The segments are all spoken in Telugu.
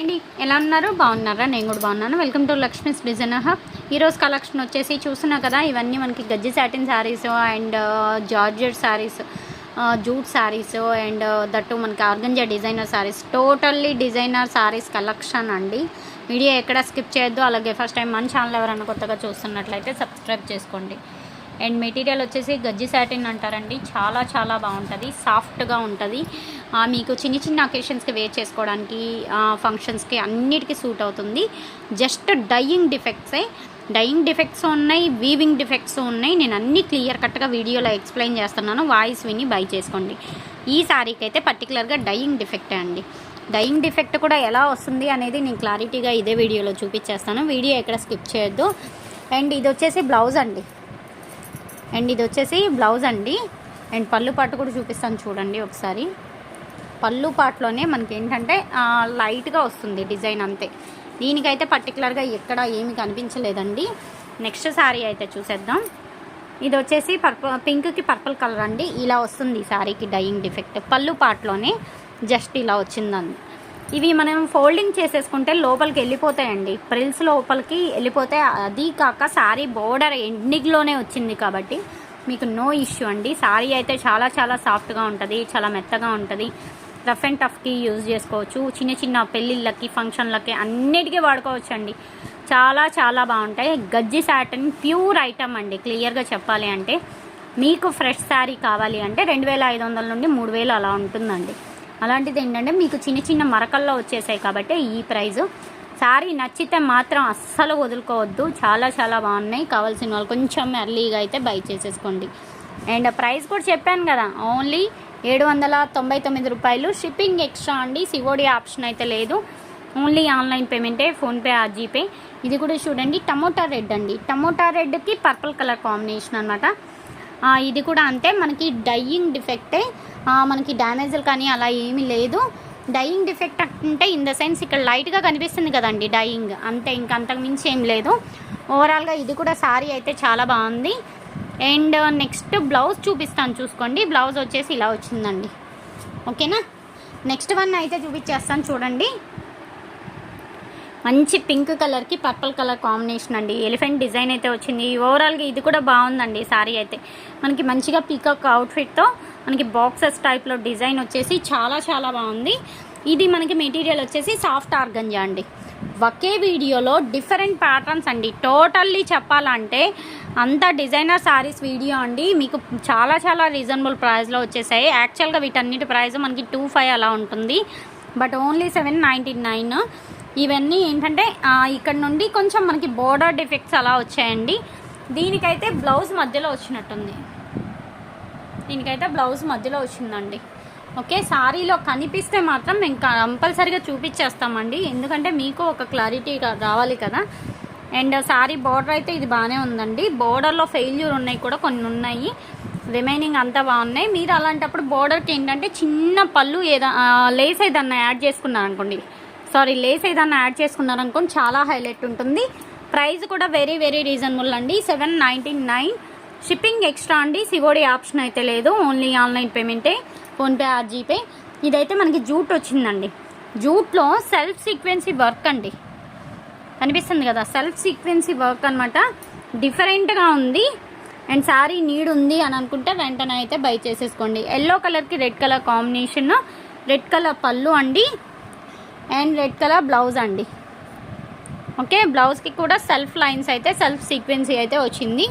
అండి ఎలా ఉన్నారు? బాగున్నారా? నేను కూడా బాగున్నాను. Welcome to Lakshmi's designer hub ఈరోజు కలెక్షన్ వచ్చేసి చూస్తున్నా కదా ఇవన్నీ మనకి Gajji satin saris and georgette saris jute saris and that మనకి organza designer saris totally designer saris collection అండి. వీడియో ఎక్కడ స్కిప్ చేయొద్దు. అలాగే ఫస్ట్ టైం మన ఛానల్ ఎవరైనా కొత్తగా చూస్తున్నట్లయితే సబ్స్క్రైబ్ చేసుకోండి. అండ్ మెటీరియల్ వచ్చేసి గజ్జి సాటిన్ అంటారండి. చాలా చాలా బాగుంటుంది. సాఫ్ట్గా ఉంటుంది. మీకు చిన్న చిన్న అకేషన్స్కి వేర్ చేసుకోవడానికి ఫంక్షన్స్కి అన్నిటికీ సూట్ అవుతుంది. జస్ట్ డయింగ్ డిఫెక్ట్సే. డయింగ్ డిఫెక్ట్స్ ఉన్నాయి వీవింగ్ డిఫెక్ట్స్ ఉన్నాయి. నేను అన్ని క్లియర్ కట్గా వీడియోలో ఎక్స్ప్లెయిన్ చేస్తున్నాను. వాయిస్ విని బై చేసుకోండి. ఈ శారీకి అయితే పర్టికులర్గా డయింగ్ డిఫెక్టే అండి. డయింగ్ డిఫెక్ట్ కూడా ఎలా వస్తుంది అనేది నేను క్లారిటీగా ఇదే వీడియోలో చూపించేస్తాను. వీడియో ఎక్కడ స్కిప్ చేయొద్దు. అండ్ ఇది వచ్చేసి బ్లౌజ్ అండి. అండ్ ఇది వచ్చేసి బ్లౌజ్ అండి. అండ్ పళ్ళు పాటు కూడా చూపిస్తాను చూడండి ఒకసారి. పళ్ళు పాటలోనే మనకి ఏంటంటే లైట్గా వస్తుంది డిజైన్ అంతే. దీనికైతే పర్టికులర్గా ఎక్కడ ఏమి కనిపించలేదండి. నెక్స్ట్ శారీ అయితే చూసేద్దాం. ఇది వచ్చేసి పర్పుల్ పింక్కి పర్పుల్ కలర్ అండి. ఇలా వస్తుంది ఈ శారీకి డయింగ్ డిఫెక్ట్. పళ్ళు పాటలోనే జస్ట్ ఇలా వచ్చిందండి. ఇవి మనం ఫోల్డింగ్ చేసేసుకుంటే లోపలికి వెళ్ళిపోతాయండి. ప్రిల్స్ లోపలికి వెళ్ళిపోతే అది కాక శారీ బోర్డర్ ఎండింగ్లోనే వచ్చింది కాబట్టి మీకు నో ఇష్యూ అండి. శారీ అయితే చాలా చాలా సాఫ్ట్గా ఉంటుంది చాలా మెత్తగా ఉంటుంది. రఫ్ అండ్ టఫ్కి యూజ్ చేసుకోవచ్చు. చిన్న చిన్న పెళ్ళిళ్ళకి ఫంక్షన్లకి అన్నిటికీ వాడుకోవచ్చు అండి చాలా చాలా బాగుంటాయి. గజ్జి సాటన్ ప్యూర్ ఐటమ్ అండి. క్లియర్గా చెప్పాలి అంటే మీకు ఫ్రెష్ శారీ కావాలి అంటే రెండు వేల ఐదు వందల నుండి మూడు వేలు అలా ఉంటుందండి. అలాంటిది ఏంటంటే మీకు చిన్న చిన్న మరకల్లో వచ్చేసాయి కాబట్టి ఈ ప్రైజు. శారీ నచ్చితే మాత్రం అస్సలు వదులుకోవద్దు. చాలా చాలా బాగున్నాయి. కావాల్సిన వాళ్ళు కొంచెం ఎర్లీగా అయితే బై చేసేసుకోండి. అండ్ ప్రైస్ కూడా చెప్పాను కదా ఓన్లీ ఏడు వందల తొంభై తొమ్మిది రూపాయలు. షిప్పింగ్ ఎక్స్ట్రా అండి. సివోడి ఆప్షన్ అయితే లేదు. ఓన్లీ ఆన్లైన్ పేమెంటే ఫోన్పే ఆ జీపే. ఇది కూడా చూడండి టమోటా రెడ్ అండి. టమోటా రెడ్కి పర్పుల్ కలర్ కాంబినేషన్ అనమాట ఇది కూడా అంతే. మనకి డయ్యింగ్ డిఫెక్టే మనకి డ్యామేజ్లు కానీ అలా ఏమీ లేదు. డయింగ్ డిఫెక్ట్ అంటే ఇన్ ద సెన్స్ ఇక్కడ లైట్గా కనిపిస్తుంది కదండి డయింగ్ అంతే ఇంకా అంతకుమించి ఏం లేదు. ఓవరాల్గా ఇది కూడా సారీ అయితే చాలా బాగుంది. అండ్ నెక్స్ట్ బ్లౌజ్ చూపిస్తాను చూసుకోండి. బ్లౌజ్ వచ్చేసి ఇలా వచ్చిందండి. ఓకేనా నెక్స్ట్ వన్ అయితే చూపించేస్తాను చూడండి. మంచి పింక్ కలర్కి పర్పుల్ కలర్ కాంబినేషన్ అండి. ఎలిఫెంట్ డిజైన్ అయితే వచ్చింది. ఓవరాల్గా ఇది కూడా బాగుందండి సారీ అయితే. మనకి మంచిగా పీకాక్ అవుట్ఫిట్తో మనకి బాక్సెస్ టైప్లో డిజైన్ వచ్చేసి చాలా చాలా బాగుంది. ఇది మనకి మెటీరియల్ వచ్చేసి సాఫ్ట్ ఆర్గంజా అండి. ఒకే వీడియోలో డిఫరెంట్ ప్యాటర్న్స్ అండి. టోటల్లీ చెప్పాలంటే అంత డిజైనర్ శారీస్ వీడియో అండి. మీకు చాలా చాలా రీజనబుల్ ప్రైస్లో వచ్చేసాయి. యాక్చువల్గా వీటన్నిటి ప్రైస్ మనకి టూ ఫైవ్ అలా ఉంటుంది. But only seven ninety nine ఇవన్నీ ఏంటంటే ఇక్కడ నుండి కొంచెం మనకి బోర్డర్ డిఫెక్ట్స్ అలా వచ్చాయండి. దీనికైతే బ్లౌజ్ మధ్యలో వచ్చినట్టుంది. దీనికైతే బ్లౌజ్ మధ్యలో వచ్చిందండి. ఓకే సారీలో కనిపిస్తే మాత్రం మేము కంపల్సరీగా చూపించేస్తామండి. ఎందుకంటే మీకు ఒక క్లారిటీ రావాలి కదా. అండ్ సారీ బోర్డర్ అయితే ఇది బాగానే ఉందండి. బోర్డర్లో ఫెయిల్యూర్ ఉన్నాయి కూడా కొన్ని ఉన్నాయి. రిమైనింగ్ అంతా బాగున్నాయి. మీరు అలాంటప్పుడు బోర్డర్కి ఏంటంటే చిన్న పళ్ళు ఏదా లేస్ ఏదన్నా యాడ్ చేసుకున్నారనుకోండి. సారీ లేస్ ఏదైనా యాడ్ చేసుకున్నారనుకోండి చాలా హైలైట్ ఉంటుంది. ప్రైస్ కూడా వెరీ వెరీ రీజనబుల్ అండి. Seven ninety nine. Shipping extra అండి. సివోడి ఆప్షన్ అయితే లేదు. ఓన్లీ ఆన్లైన్ పేమెంటే. ఫోన్పే ఆర్ జీపే ఇదైతే మనకి జూట్ వచ్చిందండి. జూట్లో సెల్ఫ్ సీక్వెన్సీ వర్క్ అండి. కనిపిస్తుంది కదా? సెల్ఫ్ సీక్వెన్సీ వర్క్ అనమాట డిఫరెంట్గా ఉంది. అండ్ శారీ నీడ్ ఉంది అని అనుకుంటే వెంటనే అయితే బై చేసేసుకోండి. ఎల్లో కలర్కి red colour combination. Red colour పళ్ళు అండి. అండ్ రెడ్ కలర్ బ్లౌజ్ అండి. ఓకే బ్లౌజ్కి కూడా సెల్ఫ్ లైన్స్ అయితే సెల్ఫ్ సీక్వెన్సీ అయితే వచ్చింది.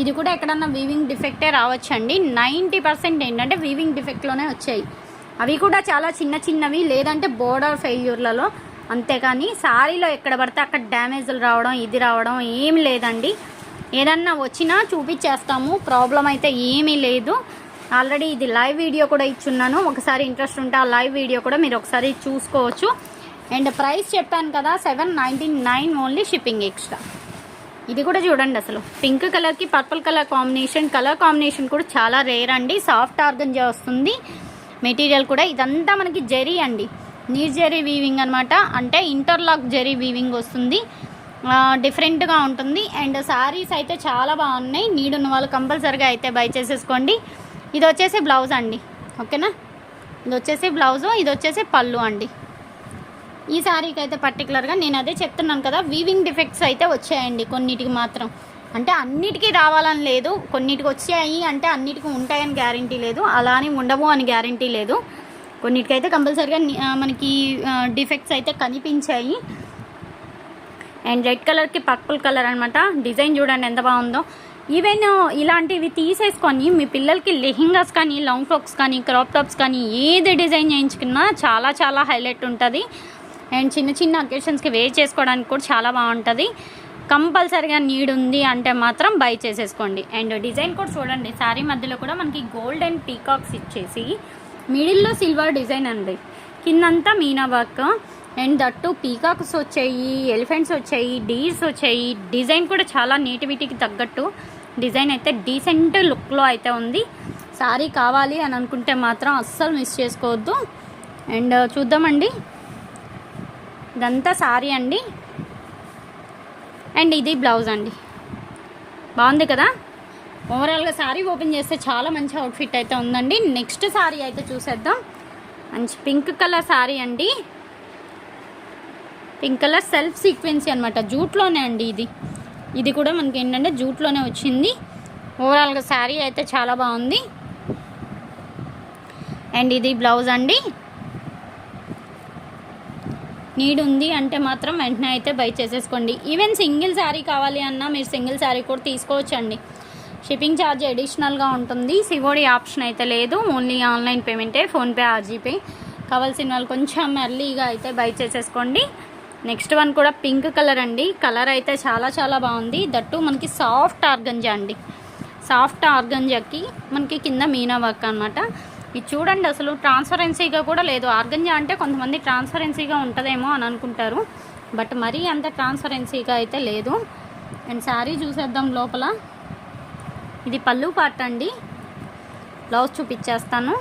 ఇది కూడా ఎక్కడన్నా వీవింగ్ డిఫెక్టే రావచ్చండి. నైంటీ పర్సెంట్ ఏంటంటే వీవింగ్ డిఫెక్ట్లోనే వచ్చాయి. అవి కూడా చాలా చిన్న చిన్నవి లేదంటే బోర్డర్ ఫెయిల్యూర్లలో అంతేకాని సారీలో ఎక్కడ పడితే అక్కడ డ్యామేజ్లు రావడం ఇది రావడం ఏం లేదండి. ఏదన్నా వచ్చినా చూపించేస్తాము. ప్రాబ్లం అయితే ఏమీ లేదు. ఆల్రెడీ ఇది లైవ్ వీడియో కూడా ఇచ్చున్నాను. ఒకసారి ఇంట్రెస్ట్ ఉంటే ఆ లైవ్ వీడియో కూడా మీరు ఒకసారి చూసుకోవచ్చు. అండ్ ప్రైస్ చెప్పాను కదా seven ninety nine only shipping extra ఇది కూడా చూడండి అసలు. పింక్ కలర్కి purple colour combination colour combination కూడా చాలా రేర్ అండి. సాఫ్ట్ ఆర్గంజా వస్తుంది. మెటీరియల్ కూడా ఇదంతా మనకి జరీ అండి. నీర్ జెరీ వీవింగ్ అనమాట అంటే ఇంటర్లాక్ జెరీ వీవింగ్ వస్తుంది. డిఫరెంట్గా ఉంటుంది. అండ్ శారీస్ అయితే చాలా బాగున్నాయి. నీడున్న ఉన్న వాళ్ళు కంపల్సరిగా అయితే బై చేసేసుకోండి. ఇది వచ్చేసి బ్లౌజ్ అండి. ఓకేనా? ఇది వచ్చేసి బ్లౌజు ఇది వచ్చేసి పళ్ళు అండి. ఈ శారీకి అయితే పర్టికులర్గా నేను అదే చెప్తున్నాను కదా వీవింగ్ డిఫెక్ట్స్ అయితే వచ్చాయండి కొన్నిటికి మాత్రం. అంటే అన్నిటికీ రావాలని లేదు కొన్నిటికి వచ్చాయి అంటే అన్నిటికీ ఉంటాయని గ్యారంటీ లేదు అలా అని ఉండవు అని గ్యారంటీ లేదు. కొన్నిటికైతే కంపల్సరీగా మనకి డిఫెక్ట్స్ అయితే కనిపించాయి. అండ్ రెడ్ కలర్కి పర్పుల్ కలర్ అనమాట డిజైన్ చూడండి ఎంత బాగుందో. ఈవెన్ uh, ఇలాంటివి తీసేసుకొని మీ పిల్లలకి లెహింగాస్ కానీ లాంగ్ ఫ్రాక్స్ కానీ క్రాప్ టాప్స్ కానీ ఏది డిజైన్ చేయించుకున్నా చాలా చాలా హైలైట్ ఉంటుంది. అండ్ చిన్న చిన్న అకేషన్స్కి వేర్ చేసుకోవడానికి కూడా చాలా బాగుంటుంది. కంపల్సరీగా నీడ్ ఉంది అంటే మాత్రం బై చేసేసుకోండి. అండ్ డిజైన్ కూడా చూడండి శారీ మధ్యలో కూడా మనకి గోల్డ్ అండ్ పీకాక్స్ ఇచ్చేసి మిడిల్లో సిల్వర్ డిజైన్ అండి. కిందంతా meena work. And that peacocks వచ్చాయి ఎలిఫెంట్స్ వచ్చాయి డీర్స్ వచ్చాయి. డిజైన్ కూడా చాలా నేటివిటీకి తగ్గట్టు. డిజైన్ అయితే డీసెంట్ లుక్లో అయితే ఉంది. శారీ కావాలి అని అనుకుంటే మాత్రం అస్సలు మిస్ చేసుకోవద్దు. అండ్ చూద్దామండి. ఇదంతా శారీ అండి. అండ్ ఇది బ్లౌజ్ అండి. బాగుంది కదా? ఓవరాల్గా శారీ ఓపెన్ చేస్తే చాలా మంచి అవుట్ఫిట్ అయితే ఉందండి. నెక్స్ట్ శారీ అయితే చూసేద్దాం. మంచి పింక్ కలర్ శారీ అండి. పింక్ కలర్ సెల్ఫ్ సీక్వెన్సీ అనమాట జూట్లోనే అండి ఇది. ఇది కూడా మనకి ఏంటంటే జూట్లోనే వచ్చింది. ఓవరాల్గా శారీ అయితే చాలా బాగుంది. అండ్ ఇది బ్లౌజ్ అండి. నీడ్ ఉంది అంటే మాత్రం వెంటనే అయితే బై చేసేసుకోండి. ఈవెన్ సింగిల్ శారీ కావాలి అన్నా మీరు సింగిల్ శారీ కూడా తీసుకోవచ్చండి. షిప్పింగ్ ఛార్జ్ అడిషనల్గా ఉంటుంది. సివోడి ఆప్షన్ అయితే లేదు. ఓన్లీ ఆన్లైన్ పేమెంటే ఫోన్పే ఆర్జీపే కావాల్సిన వాళ్ళు కొంచెం ఎర్లీగా అయితే బై చేసేసుకోండి. నెక్స్ట్ వన్ కూడా పింక్ కలర్ అండి. కలర్ అయితే చాలా చాలా బాగుంది. దట్టు మనకి సాఫ్ట్ ఆర్గంజా అండి. సాఫ్ట్ ఆర్గంజాకి మనకి కింద మీనా వర్క్ అనమాట ఇది చూడండి అసలు ట్రాన్స్పరెన్సీగా కూడా లేదు. ఆర్గంజా అంటే కొంతమంది ట్రాన్స్పరెన్సీగా ఉంటుందేమో అని అనుకుంటారు. బట్ మరీ అంత ట్రాన్స్పరెన్సీగా అయితే లేదు. అండ్ శారీ చూసేద్దాం లోపల. ఇది పళ్ళు పార్ట్ అండి. బ్లౌజ్ చూపించేస్తాను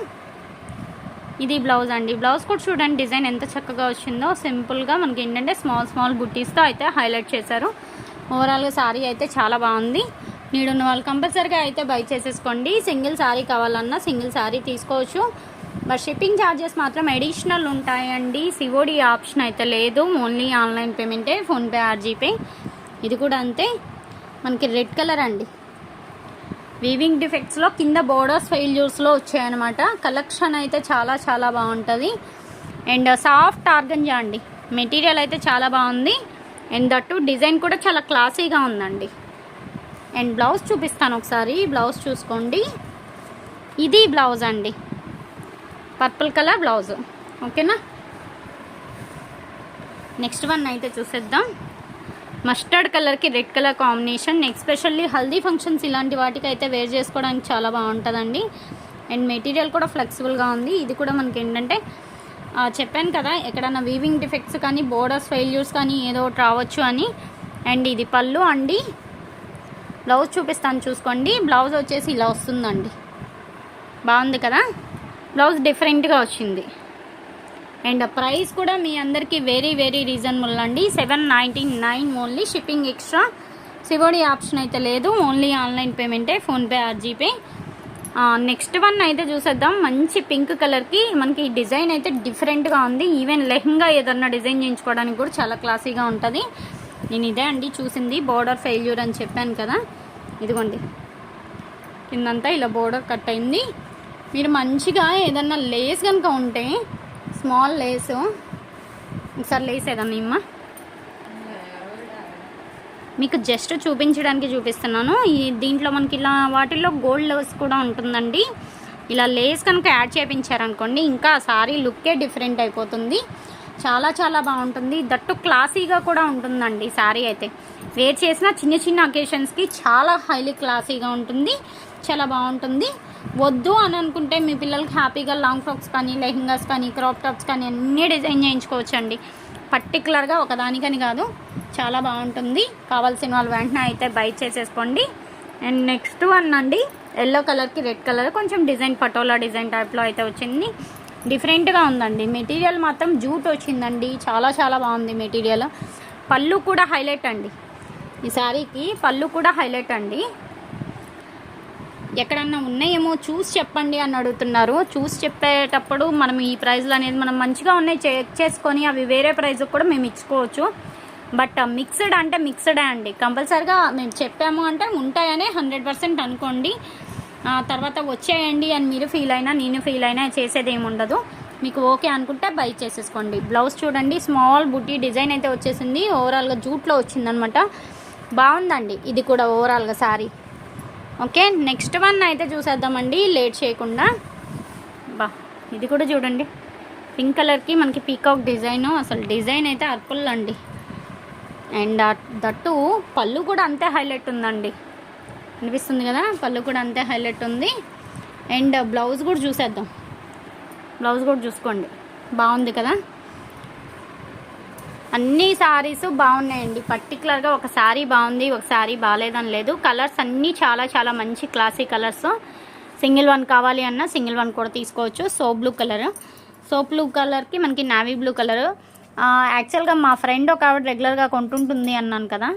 ఇది బ్లౌజ్ అండి. బ్లౌజ్ కూడా చూడండి డిజైన్ ఎంత చక్కగా వచ్చిందో. సింపుల్గా మనకి ఏంటంటే స్మాల్ స్మాల్ బుట్టీస్తో అయితే హైలైట్ చేశారు. ఓవరాల్గా శారీ అయితే చాలా బాగుంది. నీడున్న వాళ్ళు కంపల్సరీగా అయితే బై చేసేసుకోండి. సింగిల్ శారీ కావాలన్నా సింగిల్ శారీ తీసుకోవచ్చు. బట్ షిప్పింగ్ ఛార్జెస్ మాత్రం అడిషనల్ ఉంటాయండి. సివోడి ఆప్షన్ అయితే లేదు. ఓన్లీ ఆన్లైన్ పేమెంటే ఫోన్పే ఆర్జీపే ఇది కూడా అంతే. మనకి రెడ్ కలర్ అండి. వీవింగ్ డిఫెక్ట్స్లో కింద బోర్డర్స్ ఫెయిల్యూర్స్లో వచ్చాయన్నమాట. కలెక్షన్ అయితే చాలా చాలా బాగుంటుంది. అండ్ సాఫ్ట్ ఆర్గంజా అండి మెటీరియల్ అయితే చాలా బాగుంది. అండ్ దట్టు డిజైన్ కూడా చాలా క్లాసీగా ఉందండి. అండ్ బ్లౌజ్ చూపిస్తాను ఒకసారి. బ్లౌజ్ చూసుకోండి. ఇది బ్లౌజ్ అండి. పర్పుల్ కలర్ బ్లౌజ్ ఓకేనా నెక్స్ట్ వన్ అయితే చూసేద్దాం. మస్టర్డ్ కలర్కి red colour combination. Especially haldi functions ఇలాంటి వాటికి అయితే వేర్ చేసుకోవడానికి చాలా బాగుంటుందండి. అండ్ మెటీరియల్ కూడా ఫ్లెక్సిబుల్గా ఉంది. ఇది కూడా మనకి ఏంటంటే చెప్పాను కదా ఎక్కడన్నా వీవింగ్ డిఫెక్ట్స్ కానీ బోర్డర్స్ ఫెయిల్యూర్స్ కానీ ఏదో ఒకటి రావచ్చు అని. అండ్ ఇది పళ్ళు అండి. బ్లౌజ్ చూపిస్తాను చూసుకోండి. బ్లౌజ్ వచ్చేసి ఇలా వస్తుందండి. బాగుంది కదా? బ్లౌజ్ డిఫరెంట్గా వచ్చింది. అండ్ ప్రైస్ కూడా మీ అందరికీ వెరీ వెరీ రీజనబుల్ అండి. Seven ninety nine only shipping extra COD option అయితే లేదు. Only online పేమెంటే PhonePe or GPay next one అయితే చూసేద్దాం. మంచి పింక్ కలర్కి మనకి డిజైన్ అయితే డిఫరెంట్గా ఉంది. ఈవెన్ లెహంగా ఏదన్నా డిజైన్ చేయించుకోవడానికి కూడా చాలా క్లాసీగా ఉంటుంది. నేను ఇదే అండి చూసింది. బోర్డర్ ఫెయిల్యూర్ అని చెప్పాను కదా. ఇదిగోండి. కిందంతా ఇలా బోర్డర్ కట్ అయింది. మీరు మంచిగా ఏదన్నా లేస్ కనుక ఉంటే స్మాల్ లేస్. ఒకసారి లేస్ ఏదన్నా మీకు జస్ట్ చూపించడానికి చూపిస్తున్నాను. ఈ దీంట్లో మనకి ఇలా వాటిల్లో గోల్డ్ లేస్ కూడా ఉంటుందండి. ఇలా లేస్ కనుక యాడ్ చేయించారనుకోండి ఇంకా సారీ లుక్కే డిఫరెంట్ అయిపోతుంది. చాలా చాలా బాగుంటుంది. దట్టు క్లాసీగా కూడా ఉంటుందండి సారీ అయితే. వేర్ చేసిన చిన్న చిన్న అకేషన్స్కి చాలా హైలీ క్లాసీగా ఉంటుంది. చాలా బాగుంటుంది. వద్దు అని అనుకుంటే మీ పిల్లలకి హ్యాపీగా లాంగ్ ఫ్రాక్స్ కానీ లెహింగాస్ కానీ క్రాప్ టాప్స్ కానీ అన్నీ డిజైన్ చేయించుకోవచ్చండి. పర్టికులర్గా ఒకదానికని కాదు చాలా బాగుంటుంది. కావాల్సిన వాళ్ళు వెంటనే అయితే బై చేసేసుకోండి. అండ్ నెక్స్ట్ వన్ అండి ఎల్లో కలర్కి రెడ్ కలర్ కొంచెం డిజైన్ పటోలా డిజైన్ టైప్లో అయితే వచ్చింది. డిఫరెంట్గా ఉందండి. మెటీరియల్ మాత్రం జూట్ వచ్చిందండి. చాలా చాలా బాగుంది మెటీరియల్. పళ్ళు కూడా హైలైట్ అండి. ఈ శారీకి పళ్ళు కూడా హైలైట్ అండి. ఎక్కడన్నా ఉన్నాయేమో చూసి చెప్పండి అని అడుగుతున్నారు. చూసి చెప్పేటప్పుడు మనం ఈ ప్రైజ్లు అనేది మనం మంచిగా ఉన్నాయి చెక్ చేసుకొని అవి వేరే ప్రైజ్ కూడా మేము ఇచ్చుకోవచ్చు. బట్ మిక్స్డ్ uh, అంటే మిక్స్డే అండి. కంపల్సరిగా మేము చెప్పాము అంటే ఉంటాయనే హండ్రెడ్ పర్సెంట్ అనుకోండి. తర్వాత వచ్చేయండి అని మీరు ఫీల్ అయినా నేను ఫీల్ అయినా చేసేది ఏమి ఉండదు. మీకు ఓకే అనుకుంటే బై చేసేసుకోండి. బ్లౌజ్ చూడండి స్మాల్ బుట్టి డిజైన్ అయితే వచ్చేసింది. ఓవరాల్గా జూట్లో వచ్చిందనమాట. బాగుందండి. ఇది కూడా ఓవరాల్గా సారీ. ఓకే నెక్స్ట్ వన్ అయితే చూసేద్దామండి. లేట్ చేయకుండా. బా ఇది కూడా చూడండి. పింక్ కలర్కి మనకి పీకాక్ డిజైన్ అసలు డిజైన్ అయితే అర్పుల్ అండి. అండ్ దట్టు పళ్ళు కూడా అంతే హైలైట్ ఉందండి. అనిపిస్తుంది కదా? పళ్ళు కూడా అంతే హైలైట్ ఉంది. అండ్ బ్లౌజ్ కూడా చూసేద్దాం. బ్లౌజ్ కూడా చూసుకోండి. బాగుంది కదా? అన్ని సారీస్ బాగున్నాయండి. పర్టికులర్గా ఒక శారీ బాగుంది ఒక శారీ బాగాలేదని లేదు. కలర్స్ అన్నీ చాలా చాలా మంచి క్లాసీ కలర్స్ సింగిల్ వన్ కావాలి అన్నా సింగిల్ వన్ కూడా తీసుకోవచ్చు. So blue colour so blue కలర్కి మనకి నావీ బ్లూ కలర్ యాక్చువల్గా మా ఫ్రెండ్ ఒక ఆవిడ రెగ్యులర్గా కొంటుంటుంది అన్నాను కదా.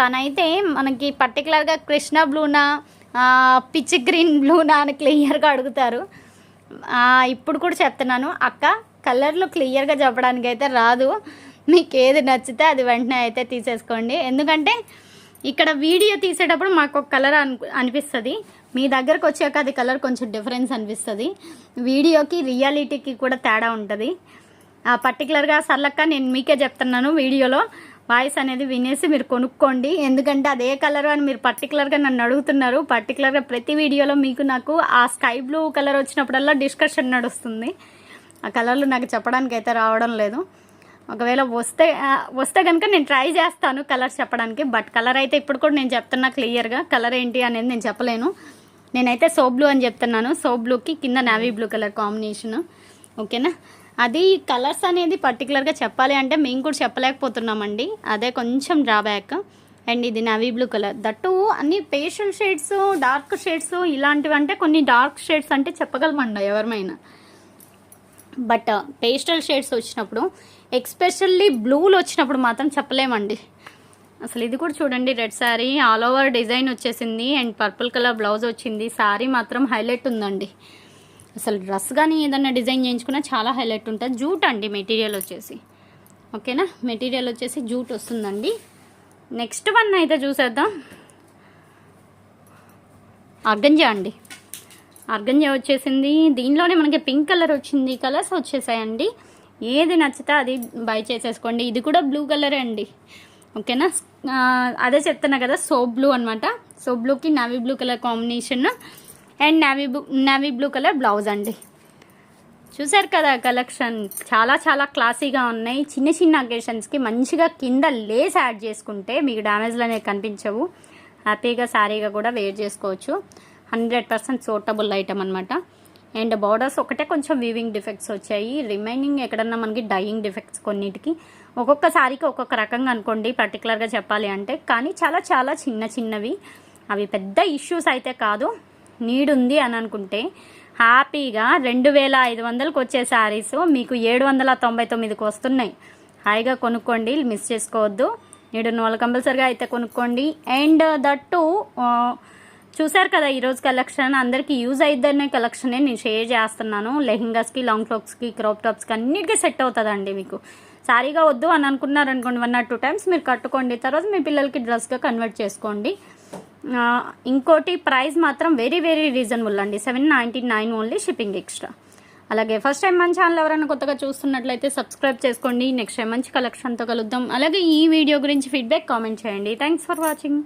తనైతే మనకి పర్టికులర్గా కృష్ణ బ్లూనా పిచ్ గ్రీన్ బ్లూనా అని క్లియర్గా అడుగుతారు. ఇప్పుడు కూడా చెప్తున్నాను. అక్క కలర్లు క్లియర్గా చెప్పడానికి అయితే రాదు. మీకు ఏది నచ్చితే అది వెంటనే అయితే తీసేసుకోండి. ఎందుకంటే ఇక్కడ వీడియో తీసేటప్పుడు మాకు ఒక కలర్ అనిపిస్తుంది. మీ దగ్గరకు వచ్చాక అది కలర్ కొంచెం డిఫరెన్స్ అనిపిస్తుంది. వీడియోకి రియాలిటీకి కూడా తేడా ఉంటుంది. ఆ పర్టికులర్గా సర్లక్క నేను మీకే చెప్తున్నాను వీడియోలో. వాయిస్ అనేది వినేసి మీరు కొనుక్కోండి. ఎందుకంటే అదే కలర్ అని మీరు పర్టికులర్గా నన్ను అడుగుతున్నారు. పర్టికులర్గా ప్రతి వీడియోలో మీకు నాకు ఆ స్కై బ్లూ కలర్ వచ్చినప్పుడల్లా డిస్కషన్ నడుస్తుంది. ఆ కలర్లు నాకు చెప్పడానికి అయితే రావడం లేదు. ఒకవేళ వస్తే వస్తే కనుక నేను ట్రై చేస్తాను కలర్స్ చెప్పడానికి బట్ కలర్ అయితే ఇప్పుడు కూడా నేను చెప్తున్నా క్లియర్గా. కలర్ ఏంటి అనేది నేను చెప్పలేను. నేనైతే సో బ్లూ అని చెప్తున్నాను. సో బ్లూకి కింద నావీ బ్లూ కలర్ కాంబినేషన్ ఓకేనా? అది కలర్స్ అనేది పర్టికులర్గా చెప్పాలి అంటే మేము కూడా చెప్పలేకపోతున్నామండి. అదే కొంచెం డ్రాబ్యాక్ అండ్ ఇది నావీ బ్లూ కలర్. దట్టు అన్ని పేషల్ షేడ్స్ డార్క్ షేడ్స్ ఇలాంటివి అంటే కొన్ని డార్క్ షేడ్స్ అంటే చెప్పగలమండి ఎవరిమైనా. బట్ uh, పేస్టల్ షేడ్స్ వచ్చినప్పుడు ఎక్స్పెషల్లీ బ్లూలు వచ్చినప్పుడు మాత్రం చెప్పలేమండి. అసలు ఇది కూడా చూడండి red sari all over design వచ్చేసింది అండ్ పర్పుల్ కలర్ బ్లౌజ్ వచ్చింది. శారీ మాత్రం హైలైట్ ఉందండి. అసలు డ్రెస్ కానీ ఏదన్నా డిజైన్ చేయించుకున్నా చాలా హైలైట్ ఉంటుంది. జూట్ అండి మెటీరియల్ వచ్చేసి. ఓకేనా మెటీరియల్ వచ్చేసి జూట్ వస్తుందండి. నెక్స్ట్ వన్ అయితే చూసేద్దాం. అర్గంజా అండి. అర్గంజా వచ్చేసింది. దీనిలోనే మనకి పింక్ కలర్ వచ్చింది. కలర్స్ వచ్చేసాయండి. ఏది నచ్చితే అది బై చేసేసుకోండి. ఇది కూడా బ్లూ కలరే అండి. ఓకేనా? అదే చెప్తున్నా కదా సోప్ బ్లూ అనమాట సోప్ బ్లూకి navy blue colour combination. And navy blue navy blue colour blouse అండి. చూసారు కదా కలెక్షన్? చాలా చాలా క్లాసీగా ఉన్నాయి. చిన్న చిన్న అకేషన్స్కి మంచిగా కింద లేస్ యాడ్ చేసుకుంటే మీకు డ్యామేజ్లు అనేవి కనిపించవు. హ్యాపీగా శారీగా కూడా వేర్ చేసుకోవచ్చు. హండ్రెడ్ పర్సెంట్ సూటబుల్ ఐటమ్ అనమాట అండ్ బార్డర్స్ ఒకటే కొంచెం వీవింగ్ డిఫెక్ట్స్ వచ్చాయి. రిమైనింగ్ ఎక్కడన్నా మనకి డైయింగ్ డిఫెక్ట్స్ కొన్నిటికి. ఒక్కొక్క సారీకి ఒక్కొక్క రకంగా అనుకోండి పర్టికులర్గా చెప్పాలి అంటే. కానీ చాలా చాలా చిన్న చిన్నవి. అవి పెద్ద ఇష్యూస్ అయితే కాదు. నీడ్ ఉంది అని అనుకుంటే హ్యాపీగా రెండు వేల ఐదు వందలకు వచ్చే శారీస్ మీకు ఏడు వందల తొంభై తొమ్మిదికి వస్తున్నాయి. హాయిగా కొనుక్కోండి మిస్ చేసుకోవద్దు. నేడు వాళ్ళు కంపల్సరిగా అయితే కొనుక్కోండి. అండ్ దట్టు చూసారు కదా ఈరోజు కలెక్షన్. అందరికీ యూజ్ అయిద్దనే కలెక్షనే నేను షేర్ చేస్తున్నాను. లెహెంగాస్కి లాంగ్ ఫ్రాక్స్కి క్రాప్ టాప్స్కి అన్నిటికీ సెట్ అవుతుందండి మీకు. సారీగా వద్దు అని అనుకున్నారు అనుకోండి వన్ ఆర్ టూ టైమ్స్ మీరు కట్టుకోండి. తర్వాత మీ పిల్లలకి డ్రెస్గా కన్వర్ట్ చేసుకోండి. ఇంకోటి ప్రైస్ మాత్రం వెరీ వెరీ రీజనబుల్ అండి. Seven ninety nine only shipping extra అలాగే ఫస్ట్ టైం మన ఛానల్ ఎవరైనా కొత్తగా చూస్తున్నట్లయితే సబ్స్క్రైబ్ చేసుకోండి. నెక్స్ట్ టైం మంచి కలెక్షన్తో కలుద్దాం. అలాగే ఈ వీడియో గురించి ఫీడ్బ్యాక్ కామెంట్ చేయండి. Thanks for watching